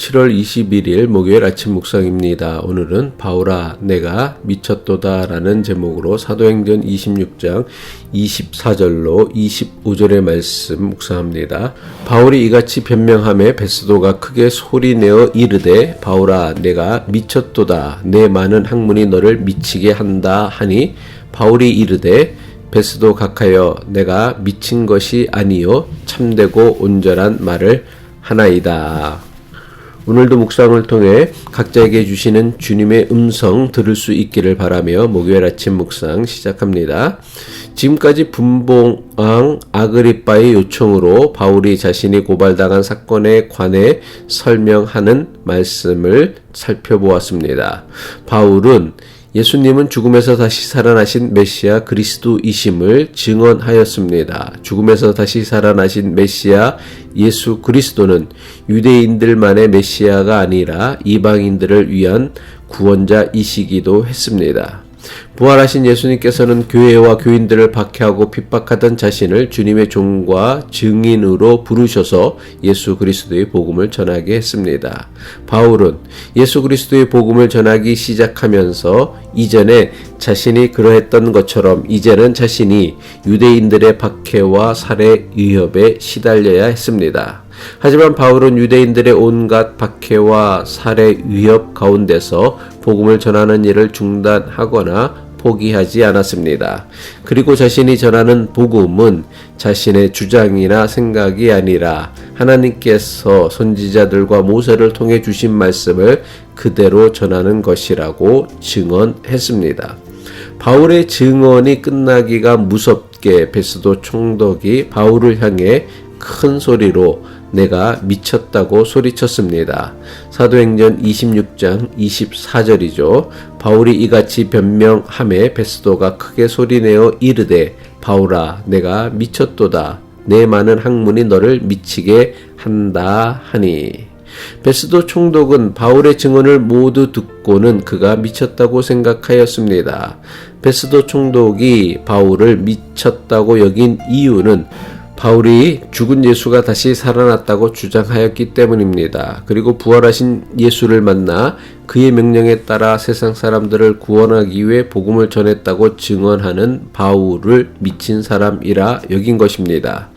7월 21일 목요일 아침 묵상입니다. 오늘은 바울아 내가 미쳤도다 라는 제목으로 사도행전 26장 24절로 25절의 말씀 묵상합니다. 바울이 이같이 변명함에 베스도가 크게 소리내어 이르되 바울아 내가 미쳤도다 내 많은 학문이 너를 미치게 한다 하니 바울이 이르되 베스도 각하여 내가 미친 것이 아니요 참되고 온전한 말을 하나이다. 오늘도 묵상을 통해 각자에게 주시는 주님의 음성 들을 수 있기를 바라며 목요일 아침 묵상 시작합니다. 지금까지 분봉왕 아그리빠의 요청으로 바울이 자신이 고발당한 사건에 관해 설명하는 말씀을 살펴보았습니다. 바울은 예수님은 죽음에서 다시 살아나신 메시아 그리스도이심을 증언하였습니다. 죽음에서 다시 살아나신 메시아 예수 그리스도는 유대인들만의 메시아가 아니라 이방인들을 위한 구원자이시기도 했습니다. 부활하신 예수님께서는 교회와 교인들을 박해하고 핍박하던 자신을 주님의 종과 증인으로 부르셔서 예수 그리스도의 복음을 전하게 했습니다. 바울은 예수 그리스도의 복음을 전하기 시작하면서 이전에 자신이 그러했던 것처럼 이제는 자신이 유대인들의 박해와 살해 위협에 시달려야 했습니다. 하지만 바울은 유대인들의 온갖 박해와 살해 위협 가운데서 복음을 전하는 일을 중단하거나 포기하지 않았습니다. 그리고 자신이 전하는 복음은 자신의 주장이나 생각이 아니라 하나님께서 선지자들과 모세를 통해 주신 말씀을 그대로 전하는 것이라고 증언했습니다. 바울의 증언이 끝나기가 무섭게 베스도 총독이 바울을 향해 큰 소리로 내가 미쳤다고 소리쳤습니다. 사도행전 26장 24절이죠. 바울이 이같이 변명함에 베스도가 크게 소리내어 이르되 바울아 내가 미쳤도다. 내 많은 학문이 너를 미치게 한다 하니. 베스도 총독은 바울의 증언을 모두 듣고는 그가 미쳤다고 생각하였습니다. 베스도 총독이 바울을 미쳤다고 여긴 이유는 바울이 죽은 예수가 다시 살아났다고 주장하였기 때문입니다. 그리고 부활하신 예수를 만나 그의 명령에 따라 세상 사람들을 구원하기 위해 복음을 전했다고 증언하는 바울을 미친 사람이라 여긴 것입니다.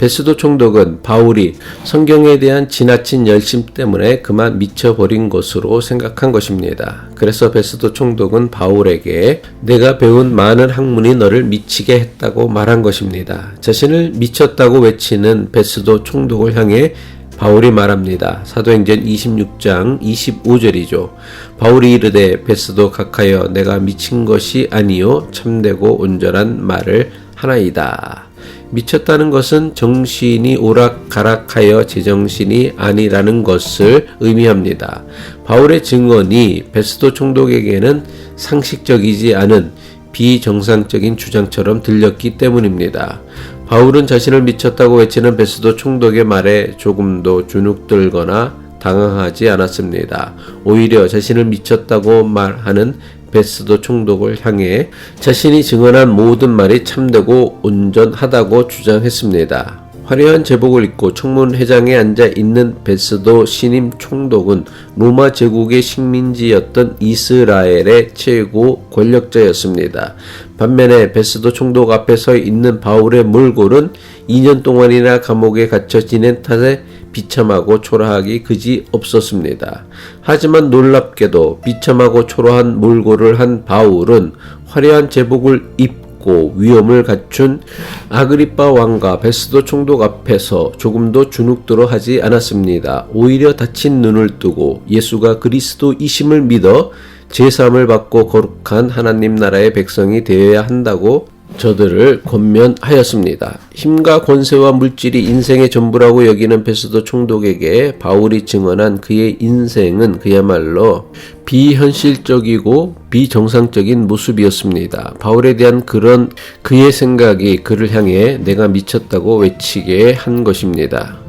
베스도 총독은 바울이 성경에 대한 지나친 열심 때문에 그만 미쳐버린 것으로 생각한 것입니다. 그래서 베스도 총독은 바울에게 내가 배운 많은 학문이 너를 미치게 했다고 말한 것입니다. 자신을 미쳤다고 외치는 베스도 총독을 향해 바울이 말합니다. 사도행전 26장 25절이죠. 바울이 이르되 베스도 각하여 내가 미친 것이 아니요 참되고 온전한 말을 하나이다. 미쳤다는 것은 정신이 오락가락하여 제정신이 아니라는 것을 의미합니다. 바울의 증언이 베스도 총독에게는 상식적이지 않은 비정상적인 주장처럼 들렸기 때문입니다. 바울은 자신을 미쳤다고 외치는 베스도 총독의 말에 조금도 주눅들거나 당황하지 않았습니다. 오히려 자신을 미쳤다고 말하는 베스도 총독을 향해 자신이 증언한 모든 말이 참되고 온전하다고 주장했습니다. 화려한 제복을 입고 청문회장에 앉아 있는 베스도 신임 총독은 로마 제국의 식민지였던 이스라엘의 최고 권력자였습니다. 반면에 베스도 총독 앞에 서 있는 바울의 몰골은 2년 동안이나 감옥에 갇혀 지낸 탓에 비참하고 초라하기 그지 없었습니다. 하지만 놀랍게도 비참하고 초라한 몰골을 한 바울은 화려한 제복을 입고 위엄을 갖춘 아그리빠 왕과 베스도 총독 앞에서 조금도 주눅들어 하지 않았습니다. 오히려 다친 눈을 뜨고 예수가 그리스도이심을 믿어 제사함을 받고 거룩한 하나님 나라의 백성이 되어야 한다고 저들을 권면하였습니다. 힘과 권세와 물질이 인생의 전부라고 여기는 베스도 총독에게 바울이 증언한 그의 인생은 그야말로 비현실적이고 비정상적인 모습이었습니다. 바울에 대한 그런 그의 생각이 그를 향해 내가 미쳤다고 외치게 한 것입니다.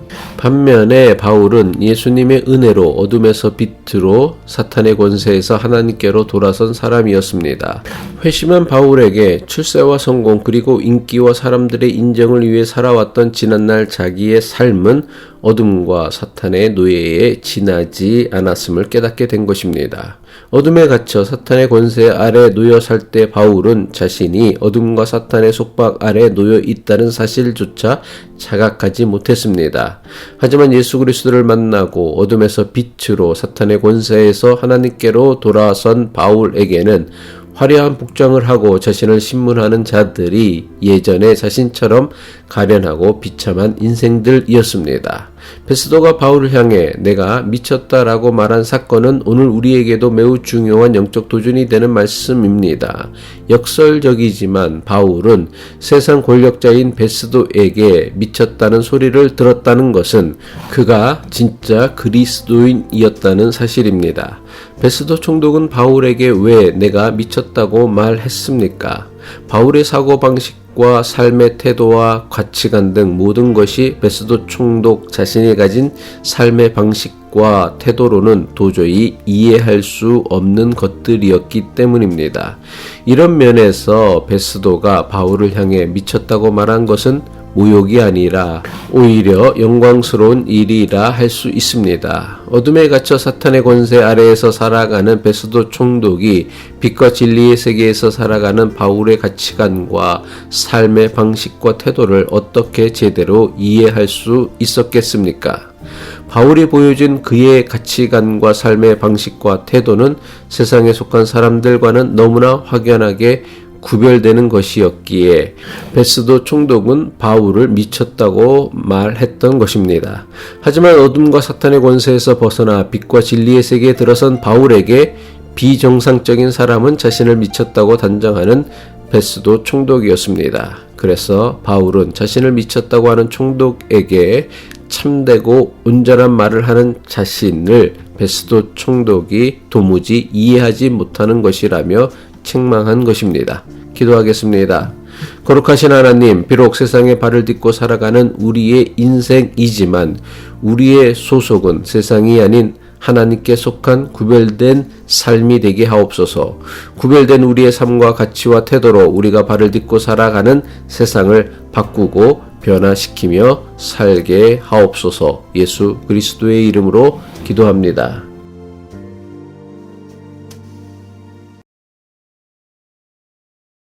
반면에 바울은 예수님의 은혜로 어둠에서 빛으로 사탄의 권세에서 하나님께로 돌아선 사람이었습니다. 회심한 바울에게 출세와 성공 그리고 인기와 사람들의 인정을 위해 살아왔던 지난날 자기의 삶은 어둠과 사탄의 노예에 지나지 않았음을 깨닫게 된 것입니다. 어둠에 갇혀 사탄의 권세 아래 놓여 살 때 바울은 자신이 어둠과 사탄의 속박 아래 놓여 있다는 사실조차 자각하지 못했습니다. 하지만 예수 그리스도를 만나고 어둠에서 빛으로 사탄의 권세에서 하나님께로 돌아선 바울에게는 화려한 복장을 하고 자신을 신문하는 자들이 예전에 자신처럼 가련하고 비참한 인생들이었습니다. 베스도가 바울을 향해 내가 미쳤다라고 말한 사건은 오늘 우리에게도 매우 중요한 영적 도전이 되는 말씀입니다. 역설적이지만 바울은 세상 권력자인 베스도에게 미쳤다는 소리를 들었다는 것은 그가 진짜 그리스도인이었다는 사실입니다. 베스도 총독은 바울에게 왜 내가 미쳤다고 말했습니까? 바울의 사고방식과 삶의 태도와 가치관 등 모든 것이 베스도 총독 자신이 가진 삶의 방식과 태도로는 도저히 이해할 수 없는 것들이었기 때문입니다. 이런 면에서 베스도가 바울을 향해 미쳤다고 말한 것은 모욕이 아니라 오히려 영광스러운 일이라 할 수 있습니다. 어둠에 갇혀 사탄의 권세 아래에서 살아가는 베스도 총독이 빛과 진리의 세계에서 살아가는 바울의 가치관과 삶의 방식과 태도를 어떻게 제대로 이해할 수 있었겠습니까? 바울이 보여준 그의 가치관과 삶의 방식과 태도는 세상에 속한 사람들과는 너무나 확연하게 구별되는 것이었기에 베스도 총독은 바울을 미쳤다고 말했던 것입니다. 하지만 어둠과 사탄의 권세에서 벗어나 빛과 진리의 세계에 들어선 바울에게 비정상적인 사람은 자신을 미쳤다고 단정하는 베스도 총독이었습니다. 그래서 바울은 자신을 미쳤다고 하는 총독에게 참되고 온전한 말을 하는 자신을 베스도 총독이 도무지 이해하지 못하는 것이라며 책망한 것입니다. 기도하겠습니다. 거룩하신 하나님, 비록 세상에 발을 딛고 살아가는 우리의 인생이지만 우리의 소속은 세상이 아닌 하나님께 속한 구별된 삶이 되게 하옵소서. 구별된 우리의 삶과 가치와 태도로 우리가 발을 딛고 살아가는 세상을 바꾸고 변화시키며 살게 하옵소서. 예수 그리스도의 이름으로 기도합니다.